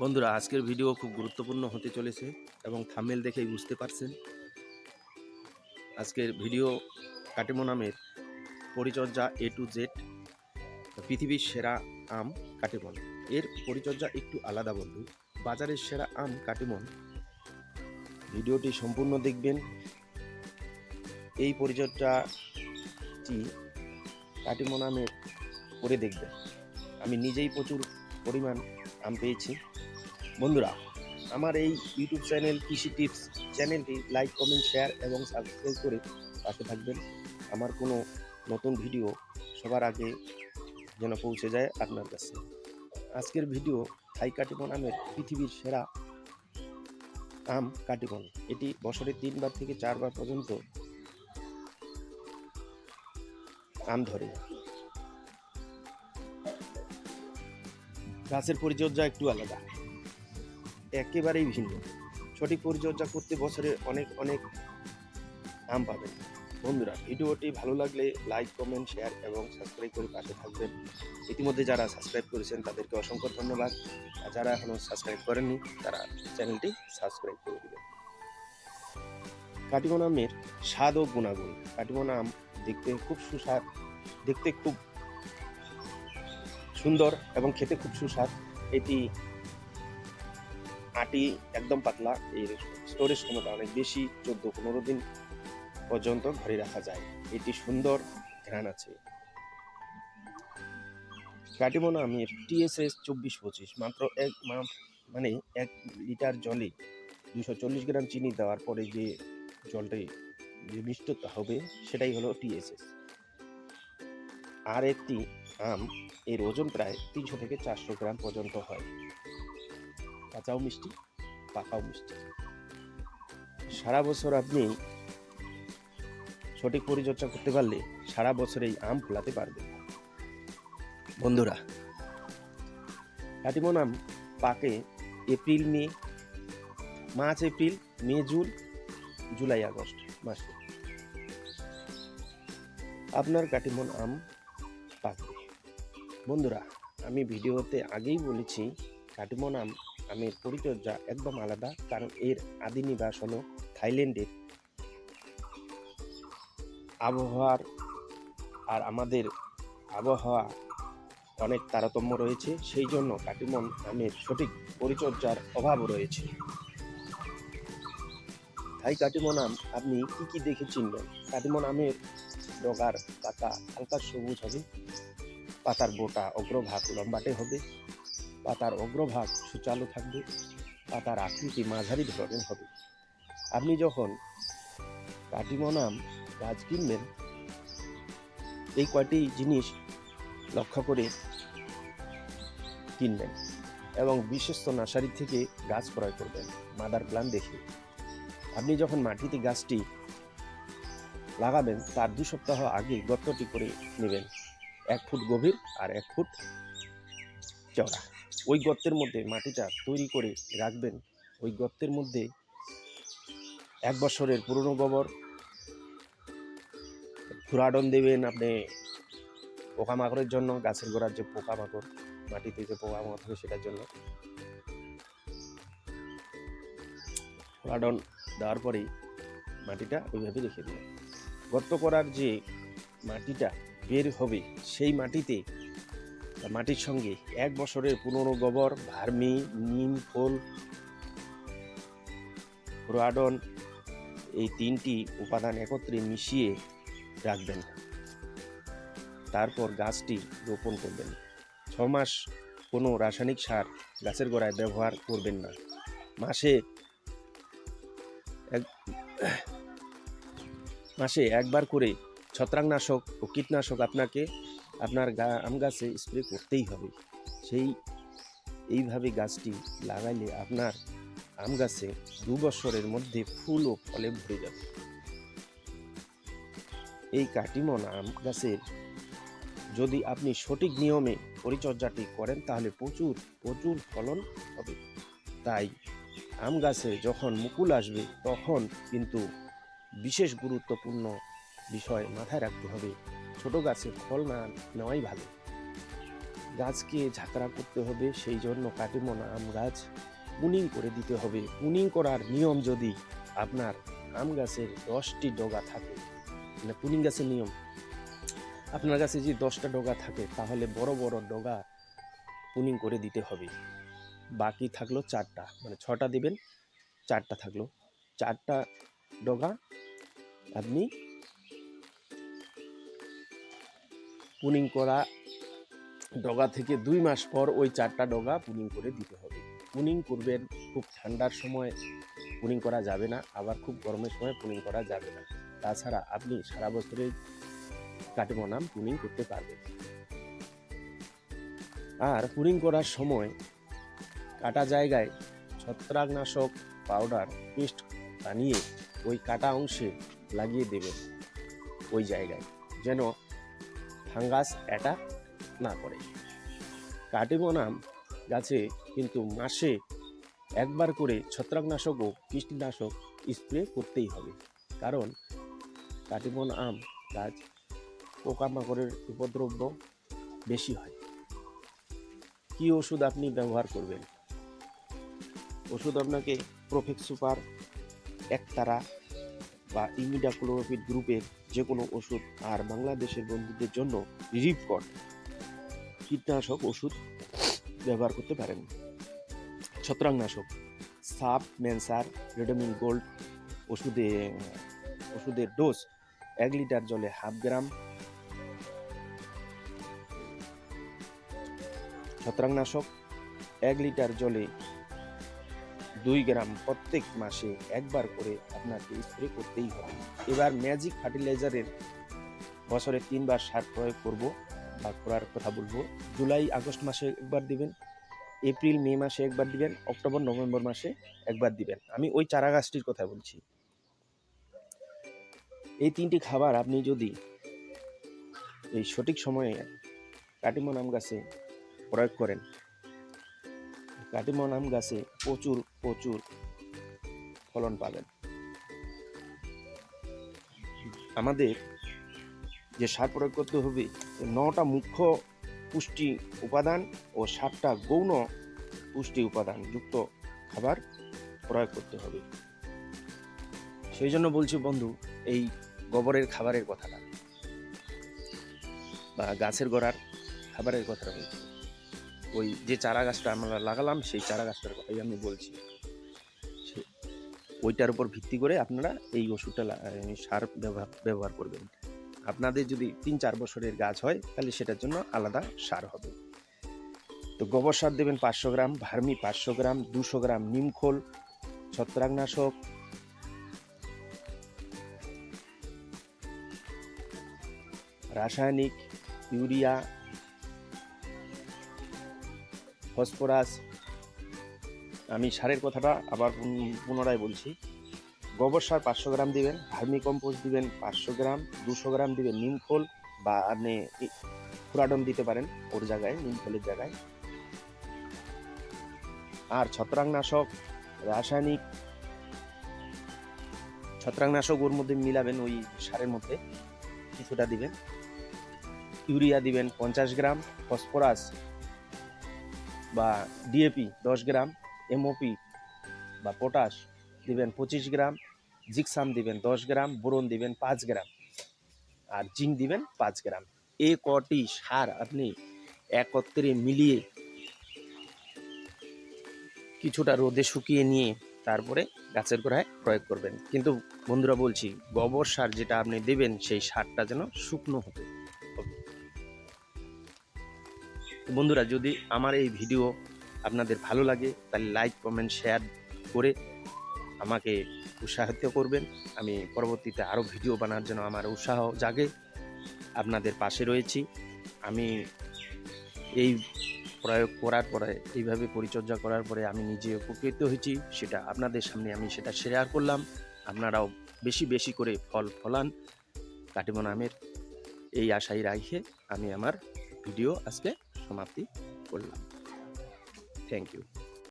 বন্ধুরা, আজকের ভিডিও খুব গুরুত্বপূর্ণ হতে চলেছে এবং থামেল দেখেই বুঝতে পারছেন। আজকের ভিডিও কাটিমো নামের পরিচর্যা এ টু জেড পৃথিবীর সেরা আম কাটেমন এর পরিচর্যা একটু আলাদা বন্ধু, বাজারের সেরা আম কাটেমন ভিডিওটি সম্পূর্ণ দেখবেন। এই পরিচর্যাটি কাটিমন আমের করে দেখবেন। আমি নিজেই প্রচুর পরিমাণ আম পেয়েছি। বন্ধুরা, আমার এই ইউটিউব চ্যানেল কৃষি টিপস চ্যানেলটি লাইক, কমেন্ট, শেয়ার এবং সাবস্ক্রাইব করে পাশে থাকবেন। আমার কোনো নতুন ভিডিও সবার আগে যেন পৌঁছে যায় আপনার কাছে। আজকের ভিডিও থাই কাটিবন আমের পৃথিবীর সেরা আম কাটিবন। এটি বছরে তিনবার থেকে চারবার পর্যন্ত আম ধরে। গাছের পরিচর্যা একটু আলাদা। একেবারেই ভিন্ন। সঠিক পরিচর্যা করতে বছরে অনেক অনেক আম পাবেন। বন্ধুরা, ভিডিওটি ভালো লাগলে লাইক, কমেন্ট, শেয়ার এবং সাবস্ক্রাইব করে পাশে থাকবেন। ইতিমধ্যে যারা সাবস্ক্রাইব করেছেন, তাদেরকে অসংখ্য ধন্যবাদ। আর যারা এখনও সাবস্ক্রাইব করেননি, তারা চ্যানেলটি সাবস্ক্রাইব করে দেবেন। কাটিমন আমের স্বাদ ও গুণাগুণ। কাটিমন আম দেখতে খুব সুস্বাদ, দেখতে খুব সুন্দর এবং খেতে খুব সুস্বাদ। এটি আটি একদম পাতলা এর স্টোরেজ ক্ষমতা অনেক বেশি চোদ্দ পনেরো দিন পর্যন্ত ঘরে রাখা যায়। এটি সুন্দর ঘ্রাণ আছে। কাটিমোনা আমের টিএসএস চব্বিশ পঁচিশ, মাত্র এক মানে এক লিটার জলে দুশো চল্লিশ গ্রাম চিনি দেওয়ার পরে যে জলটি যে মিষ্টতা হবে, সেটাই হলো টিএসএস। আর একটি আম, এর ওজন প্রায় তিনশো থেকে চারশো গ্রাম পর্যন্ত হয়। কাঁচাও মিষ্টি, পাকাও মিষ্টি। সারা বছর আপনি সঠিক পরিচর্যা করতে পারলে সারা বছর এই আম ফলাতে পারবেন বন্ধুরা, কাটিমন আম পাকে April, May, March, April, May, June, July, August মাসে। আপনার কাটিমন আম পাকবে বন্ধুরা, আমি ভিডিওতে আগেই বলেছি, কাটিমন আম আমের পরিচর্যা একদম আলাদা, কারণ এর আদি নিবাস হলো থাইল্যান্ডের আবহাওয়ার আর আমাদের আবহাওয়া অনেক তারতম্য রয়েছে, সেই জন্য কাটিমন আমের সঠিক পরিচর্যার অভাব রয়েছে। তাই কাটিমন আম, আপনি কি কি দেখে চিনবেন? কাটিমন আমের ডগার পাতা হালকা সবুজ হবে, পাতার বোটা অগ্রভাগ লম্বাটে হবে পাতার অগ্রভাগ সুচালু থাকবে পাতার আকৃতি মাঝারি ধরনের হবে। আপনি যখন কাটিমনাম গাছ কিনবেন, এই কয়টি জিনিস লক্ষ্য করে কিনবেন এবং বিশ্বস্ত নার্সারি থেকে গাছ ক্রয় করবেন, মাদার প্ল্যান দেখে। আপনি যখন মাটিতে গাছটি লাগাবেন, তার দু সপ্তাহ আগে গর্তটি করে নেবেন, এক ফুট গভীর আর এক ফুট চওড়া। ওই গর্তের মধ্যে মাটিটা তৈরি করে রাখবেন। ওই গর্তের মধ্যে এক বছরের পুরনো গোবর ফুরাডন দেবেন আপনি পোকামাকড়ের জন্য, গাছের গোড়ার যে পোকামাকড়, মাটিতে যে পোকামাকড় থাকে সেটার জন্য। ফুরাডন দেওয়ার পরেই মাটিটা ওইভাবে রেখে দেবেন। গর্ত করার যে মাটিটা বের হবে, সেই মাটিতে মাটির সঙ্গে এক বছরের পুরনো গোবর, ভার্মি, নিম, খোল রোয়াডন এই তিনটি উপাদান একত্রে মিশিয়ে রাখবেন। তারপর গাছটি রোপণ করবেন। ছ মাস কোনো রাসায়নিক সার গাছের গোড়ায় ব্যবহার করবেন না। মাসে এক মাসে একবার করে ছত্রাকনাশক ও কীটনাশক আপনাকে আপনার গা, আম গাছে স্প্রে করতেই হবে। সেই, এইভাবে গাছটি লাগাইলে আপনার আম গাছে দু বছরের মধ্যে ফুল ও ফলে ভরে যাবে। এই কাটিমন আম গাছের যদি আপনি সঠিক নিয়মে পরিচর্যাটি করেন, তাহলে প্রচুর প্রচুর ফলন হবে। তাই আম গাছে যখন মুকুল আসবে, তখন কিন্তু বিশেষ গুরুত্বপূর্ণ বিষয় মাথায় রাখতে হবে। ছোট গাছে ফল না নেওয়াই ভালো। গাছকে ঝাঁকড়া করতে হবে, সেই জন্য কাটিমন আম গাছ। পুনিং করে দিতে হবে। পুনিং করার নিয়ম যদি আপনার আম গাছের দশটি ডগা থাকে মানে পুনিং গাছের নিয়ম, আপনার কাছে যদি দশটা ডগা থাকে, তাহলে বড় বড় ডগা পুনিং করে দিতে হবে। বাকি থাকল চারটা মানে ছটা দিবেন, চারটা থাকল। চারটা ডগা আপনি পুনিং করা ডগা থেকে দুই মাস পর ওই চারটা ডগা পুনিং করে দিতে হবে। পুনিং করবেন, খুব ঠান্ডার সময় পুনিং করা যাবে না, আবার খুব গরমের সময় পুনিং করা যাবে না। তাছাড়া আপনি সারা বছরে কাটিমনাম পুনিং করতে পারবেন। আর পুনিং করার সময় কাটা জায়গায় ছত্রাকনাশক পাউডার পেস্ট বানিয়ে ওই কাটা অংশে লাগিয়ে দেবেন ওই জায়গায়। যেন ফাঙ্গাস অ্যাটাক না করে। কাটিমনাম গাছে কিন্তু মাসে একবার করে ছত্রাকনাশক ও কীটনাশক স্প্রে করতেই হবে। কারণ কাটিমন আম গাছ পোকামাকড়ের উপদ্রব্য বেশি হয়। কি ওষুধ আপনি ব্যবহার করবেন? ওষুধ আপনাকে প্রোফেক্স সুপার, একতারা বা ইমিডাক্লোরোপিড গ্রুপের যে কোনো ওষুধ আর বাংলাদেশের বন্ধুদের জন্য রিপকট কীটনাশক ওষুধ ব্যবহার করতে পারেন। ছত্রাকনাশক সাপ মেনসার রেডোমিন গোল্ড ওষুধে ওষুধের ডোজ এক লিটার জলে হাফ গ্রাম। ছত্রাকনাশক এক লিটার জলে দুই গ্রাম প্রত্যেক মাসে একবার করে আপনাকে স্প্রে করতেই হবে। এবার ম্যাজিক ফার্টিলাইজারের বছরে তিনবার সার প্রয়োগ করব বা করার কথা বলব। জুলাই, আগস্ট মাসে একবার দিবেন, এপ্রিল, মে মাসে একবার দিবেন, অক্টোবর, নভেম্বর মাসে একবার দিবেন। আমি ওই চারা গাছটির কথা বলছি। এই তিনটি খাবার আপনি যদি এই সঠিক সময়ে কাটিমন আম গাছে প্রয়োগ করেন কাটিমন আম গাছে, প্রচুর প্রচুর ফলন পাবেন। আমাদের যে সার প্রয়োগ করতে হবে নটা মুখ্য পুষ্টি উপাদান ও সাতটা গৌণ পুষ্টি উপাদান যুক্ত খাবার প্রয়োগ করতে হবে। সেই জন্য বলছি বন্ধু, এই গোবরের খাবারের কথাটা বা গাছের গোড়ার খাবারের কথাটা বলছি। ওই যে চারা গাছটা আমরা লাগালাম, সেই চারা গাছটার কথাই আমি বলছি। ওইটার উপর ভিত্তি করে আপনারা এই ওষুধটা সার ব্যবহার ব্যবহার করবেন। আপনাদের যদি তিন চার বছরের গাছ হয়, তাহলে সেটার জন্য আলাদা সার হবে। তো গোবর সার দেবেন পাঁচশো গ্রাম, ভার্মি পাঁচশো গ্রাম, দুশো গ্রাম নিমখোল ছত্রাকনাশক। রাসায়নিক, ইউরিয়া ফসফরাস। আমি সারের কথাটা আবার পুনরায় বলছি। গোবর সার পাঁচশো গ্রাম দিবেন, ভার্মি কম্পোস্ট দিবেন পাঁচশো গ্রাম, দুশো গ্রাম দিবেন নিমখোল বা আপনি ফুরাডন দিতে পারেন ওর জায়গায় নিমখোলের জায়গায়। আর ছত্রাকনাশক, রাসায়নিক, ছত্রাকনাশক ওর মধ্যে মিলাবেন ওই সারের মধ্যে। কিছুটা দিবেন। ইউরিয়া দিবেন পঞ্চাশ গ্রাম, ফসফরাস বা ডিএপি দশ গ্রাম এমওপি বা পটাশ দিবেন পঁচিশ গ্রাম জিকসাম দিবেন দশ গ্রাম, বোরন দিবেন পাঁচ গ্রাম আর জিঙ্ক দিবেন পাঁচ গ্রাম। এ কটি সার আপনি একত্রে মিলিয়ে কিছুটা রোদে শুকিয়ে নিয়ে তারপরে গাছের গোড়ায় প্রয়োগ করবেন। কিন্তু বন্ধুরা বলছি, গোবর সার যেটা আপনি দেবেন সেই সারটা যেন শুকনো হতে বন্ধুরা, যদি আমার এই ভিডিও আপনাদের ভালো লাগে, তাহলে লাইক কমেন্ট শেয়ার করে আমাকে উৎসাহিত করবেন। আমি পরবর্তীতে আরও ভিডিও বানার জন্য আমার উৎসাহ জাগে। আপনাদের পাশে রয়েছি। আমি এই প্রয়োগ করার পরে, এইভাবে পরিচর্যা করার পরে আমি নিজে উপকৃত হয়েছি, সেটা আপনাদের সামনে আমি সেটা শেয়ার করলাম। আপনারাও বেশি বেশি করে ফল ফলান। কাটিমন আমের এই আশাই রাখে আমি আমার ভিডিও আজকে সমাপ্তি করলাম। Thank you